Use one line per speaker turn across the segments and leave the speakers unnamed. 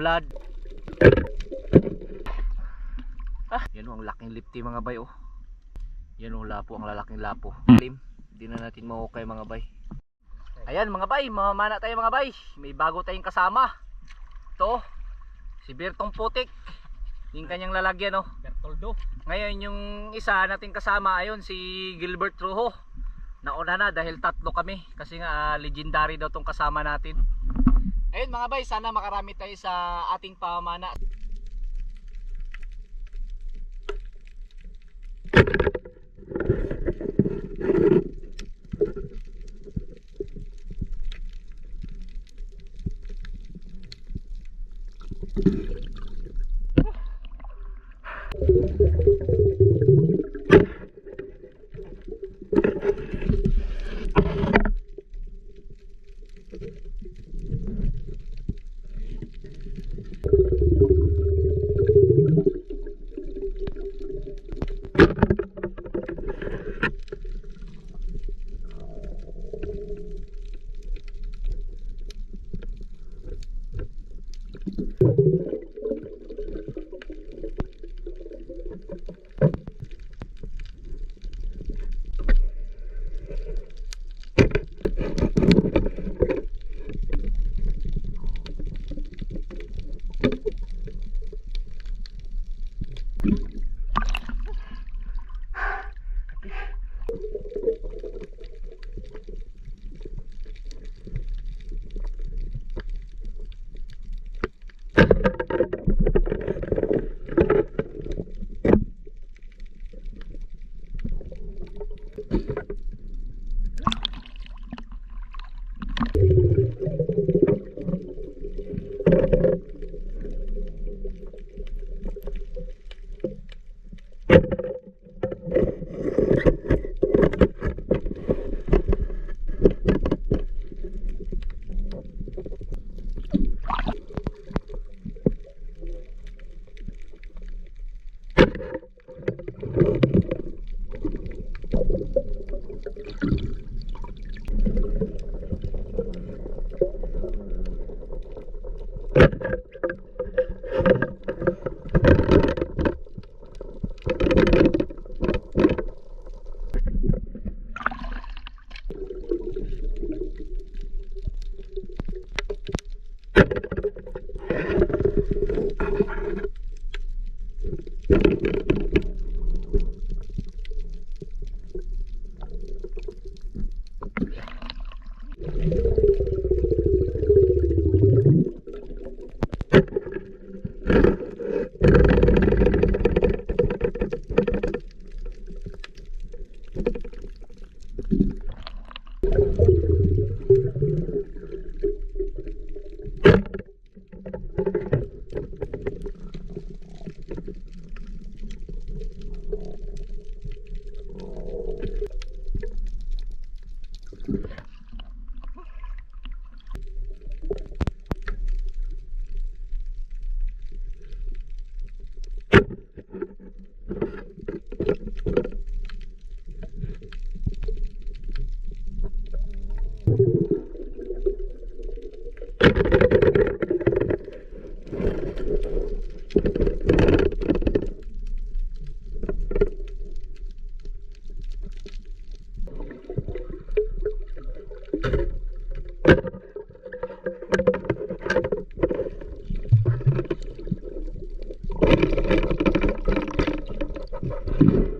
Mamlad. Ah, yan oh, ang laking lipti mga bay oh. Yan oh, lapo ang lalaking lapo. Lim, hindi na natin mahukay mga bay. Ayan mga bay, mamamana tayo mga bay. May bago tayong kasama. To, si Bertong Putik. Yung kanyang lalagyan oh.
Bertoldo.
Ngayon yung isa nating kasama ayon si Gilbert Rojo. Nauna na dahil tatlo kami kasi nga ah, legendary daw tong kasama natin. Ayun mga bay, sana makarami tayo sa ating pamana. Thank you. Thank you. Thank you. Thank you.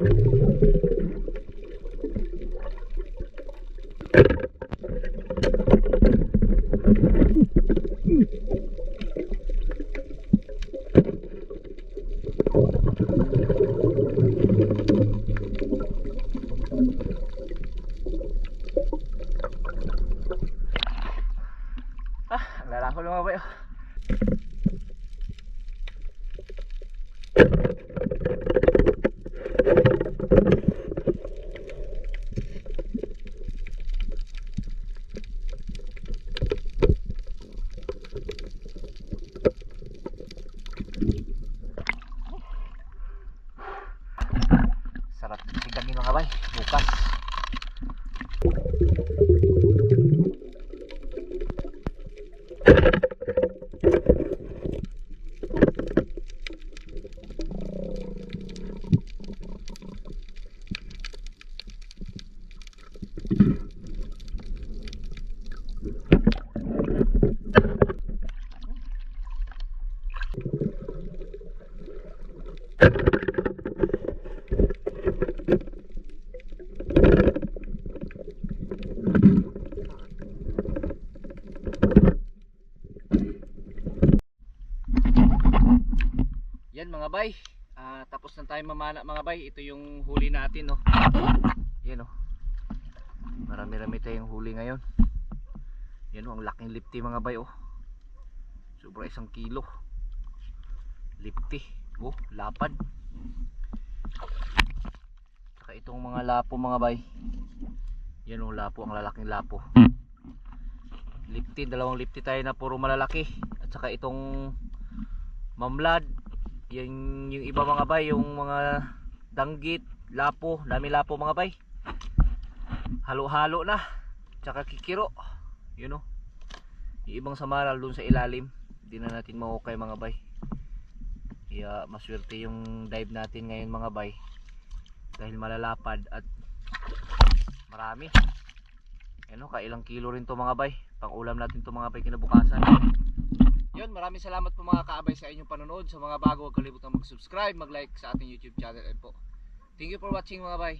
ハハハハ! Yan mga bay. Ah, tapos na tayo mamana mga bay. Ito yung huli natin, no. Yan, oh. Marami-rami tayong huli ngayon. Yan, oh, ang laking lipti mga bay, oh. Sobra isang kilo. Lipti. Oh, lapad. Saka itong mga lapo mga bay. Yan, oh, lapo. Ang lalaking lapo. Lipti, dalawang lipti tayo na puro malalaki. At saka itong mamlad yung, yung iba mga bay yung mga danggit lapo dami lapo mga bay. Halo halo na tsaka kikiro yun o yung ibang samaral dun sa ilalim hindi na natin mahukay mga bay. Kaya maswerte yung dive natin ngayon mga bay dahil malalapad at marami. Yan o kailang kilo rin to mga bay. Pang ulam natin to mga bay kinabukasan yun, maraming salamat po mga kaabay sa inyong panonood. Sa mga bago, huwag kalimutang mag-subscribe, mag-like sa ating YouTube channel. And po. Thank you for watching mga bay.